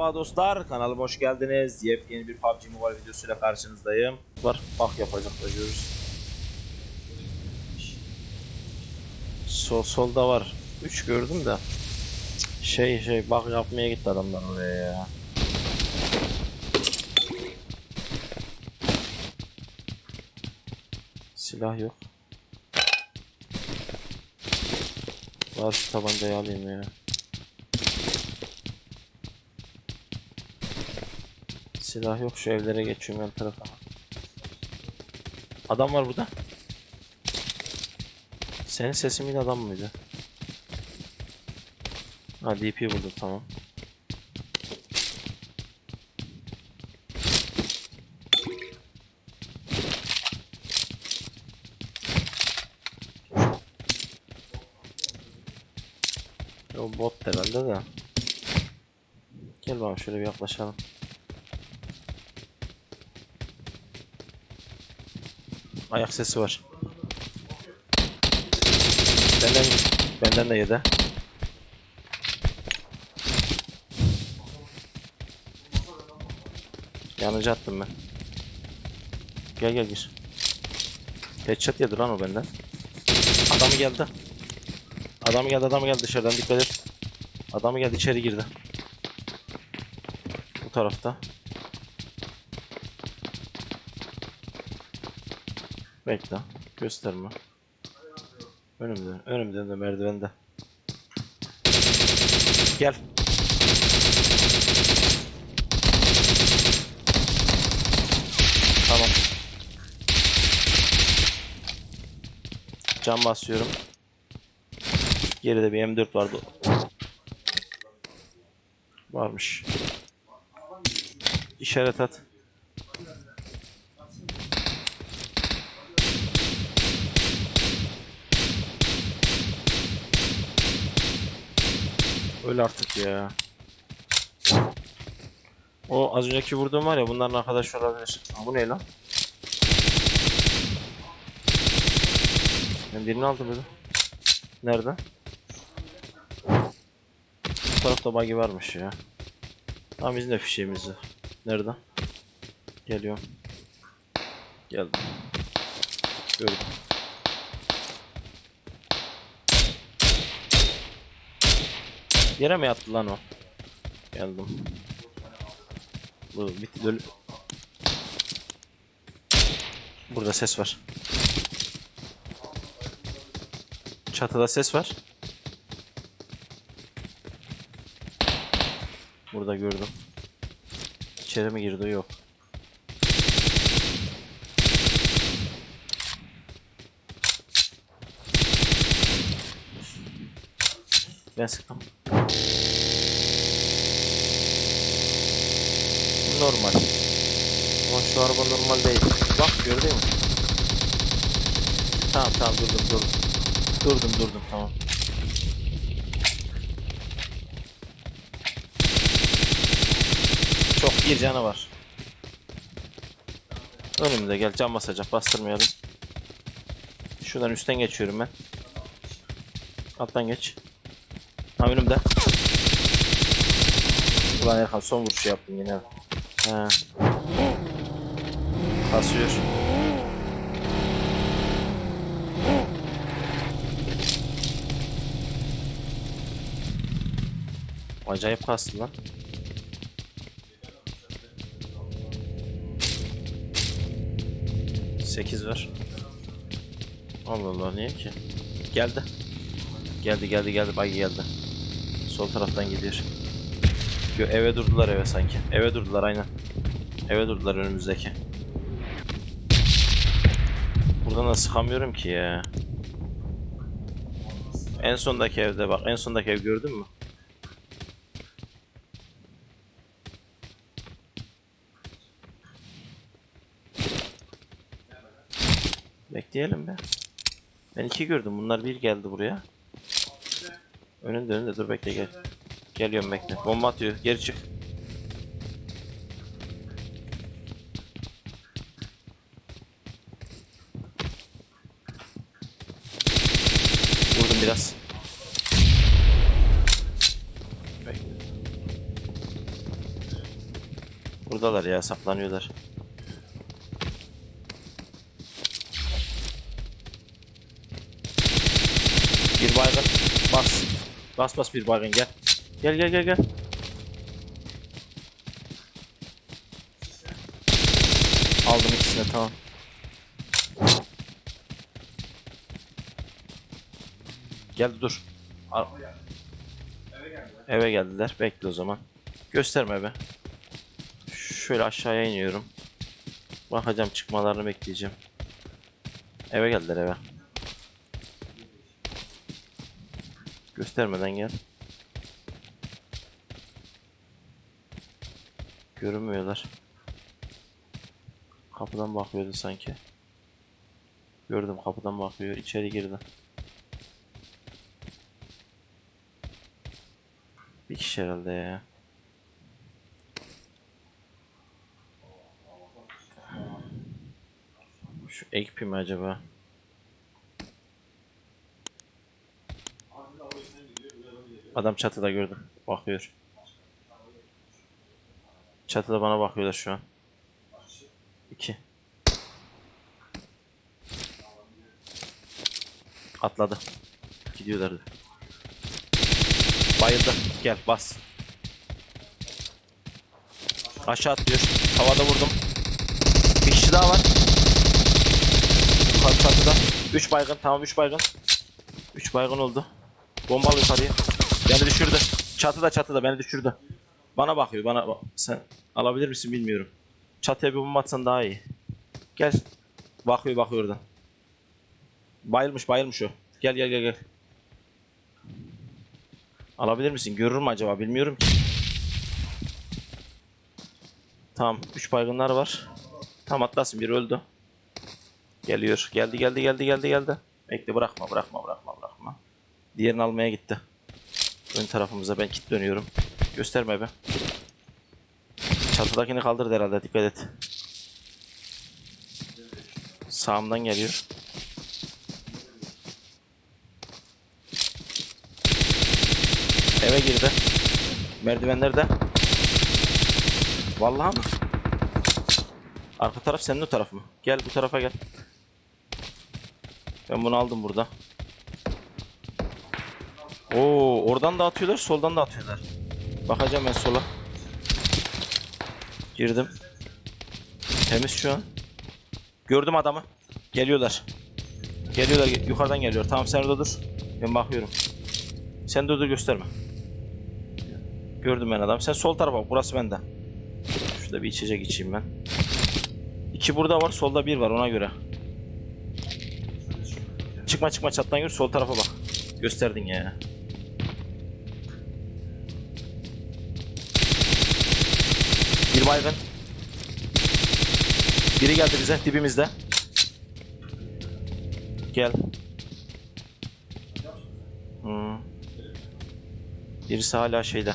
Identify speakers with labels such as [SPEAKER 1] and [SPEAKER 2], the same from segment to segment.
[SPEAKER 1] Merhaba dostlar, kanalıma hoş geldiniz. Yepyeni bir PUBG Mobile videosuyla karşınızdayım. Var, bak yapacaklar görürüz. Sol solda var. 3 gördüm de. Şey şey bak yapmaya gitti adamlar oraya ya. Silah yok. Var şu tabancayı alayım ya. Silah yok şu evlere geçiyorum yan tarafa. Adam var burada. Senin sesin adam mıydı? Ha DP buldum tamam. O bot herhalde de. Gel bakalım şöyle bir yaklaşalım. Ayak sesi var. Benden benden de yedi. Yanıcı attım ben. Gel gel gir. Headshot yedi lan o benden. Adamı geldi. Adamı geldi adamı geldi dışarıdan dikkat et. Adamı geldi içeri girdi. Bu tarafta. Bekle. Gösterme. Önümde. Önümde de merdivende. Gel. Tamam. Cam basıyorum. Geride bir M4 vardı. Varmış. İşaret at. Öl artık ya. O az önceki vurduğum var ya bunların arkadaş olabilir. Ha, bu ne lan? Ben birini aldım böyle. Nerede? Bu tarafta buggy varmış ya. Tamam bizim de fişeğimiz var. Nerede? Geliyorum. Geldim. Gördüm. Yere mi yattı lan o? Geldim. Bu bitti dölü. Burada ses var. Çatıda ses var. Burada gördüm. İçeri mi girdi? Yok. Ben. Normal. Ama şu araba normal değil. Bak gördün mü? Tamam tamam durdum durdum. Durdum durdum tamam. Çok bir canı var. Önümde gel cam basacak bastırmayalım. Şuradan üstten geçiyorum ben. Alttan geç. Ha önümde. Ulan Erkan son vuruşu yaptın yine. He. Kasıyor. Acayip kastı lan. Sekiz ver. Allah Allah niye ki? Geldi. Geldi geldi geldi buggy geldi. Sol taraftan gidiyor. Yo, eve durdular eve sanki. Eve durdular aynen. Eve durdular önümüzdeki. Buradan da sıkamıyorum ki ya. En sondaki evde bak. En sondaki ev gördün mü? Bekleyelim be. Ben iki gördüm. Bunlar bir geldi buraya. Önünde önünde dur bekle gel. Geliyorum bekle. Bomba atıyor. Geri çık. Vurdum biraz. Bekle. buradalar ya saklanıyorlar. Bir baygın bas. Bas bas bir baygın gel. Gel gel gel gel. Aldım ikisini tamam. Gel dur. Al. Eve geldiler. Bekle o zaman. Gösterme be. Şöyle aşağıya iniyorum. Bakacağım çıkmalarını bekleyeceğim. Eve geldiler eve. Göstermeden gel. Görünmüyorlar. Kapıdan bakıyordu sanki. Gördüm kapıdan bakıyor. İçeri girdi. Bir kişi herhalde ya. Şu ekpi mi acaba? Adam çatıda gördüm. Bakıyor. Çatıda bana bakıyorlar şu an. İki. Atladı. Gidiyorlardı. Bayıldı. Gel bas. Aşağı atlıyor. Havada vurdum. Bir kişi daha var. Çatıda. 3 baygın. Tamam 3 baygın. 3 baygın oldu. Bombalı yukarıya. Beni düşürdü. Çatıda çatıda beni düşürdü. Bana bakıyor bana. bak- Sen alabilir misin bilmiyorum. Çatıya bir bomba atsan daha iyi. Gel. Bakıyor bakıyor oradan. Bayılmış bayılmış o. Gel gel gel gel. Alabilir misin? Görür mü acaba? Bilmiyorum ki. Tamam. 3 baygınlar var. Tam atlasın. Biri öldü. Geliyor. Geldi geldi geldi geldi geldi. Bekle bırakma bırakma bırakma bırakma. Diğerini almaya gitti. Ön tarafımıza ben kit dönüyorum. Gösterme be. Çatıdakini kaldırdı herhalde dikkat et. Sağımdan geliyor. Eve girdi. Merdivenlerde. Vallahi mı? Arka taraf senin o taraf mı? Gel bu tarafa gel. Ben bunu aldım burada. Oo, oradan da atıyorlar, soldan da atıyorlar. Bakacağım ben sola. Girdim. Temiz şu an. Gördüm adamı. Geliyorlar. Geliyorlar, yukarıdan geliyor. Tamam sen orada dur. Ben bakıyorum. Sen dur dur gösterme. Gördüm ben adam. Sen sol tarafa bak. Burası bende. Şurada bir içecek içeyim ben. İki burada var. Solda bir var ona göre. Çıkma çıkma çattan yürü. Sol tarafa bak. Gösterdin ya. Baygın. Biri geldi bize dibimizde. Gel. Hmm. Birisi hala şeyde.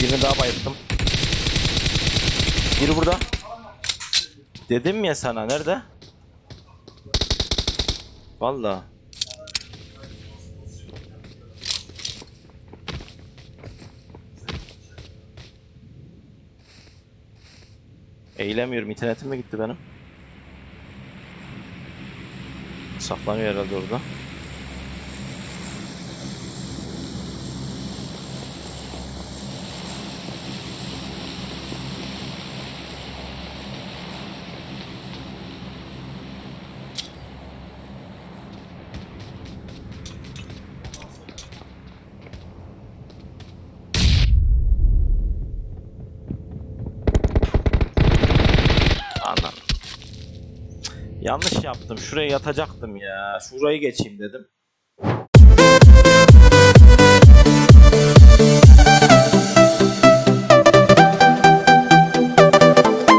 [SPEAKER 1] Birini daha bayılttım. Biri burada. Dedim ya sana nerede? Vallahi. Eğilemiyorum. İnternetim mi gitti benim? Saklanıyor herhalde orada. Yanlış yaptım. Şuraya yatacaktım ya. Şurayı geçeyim dedim.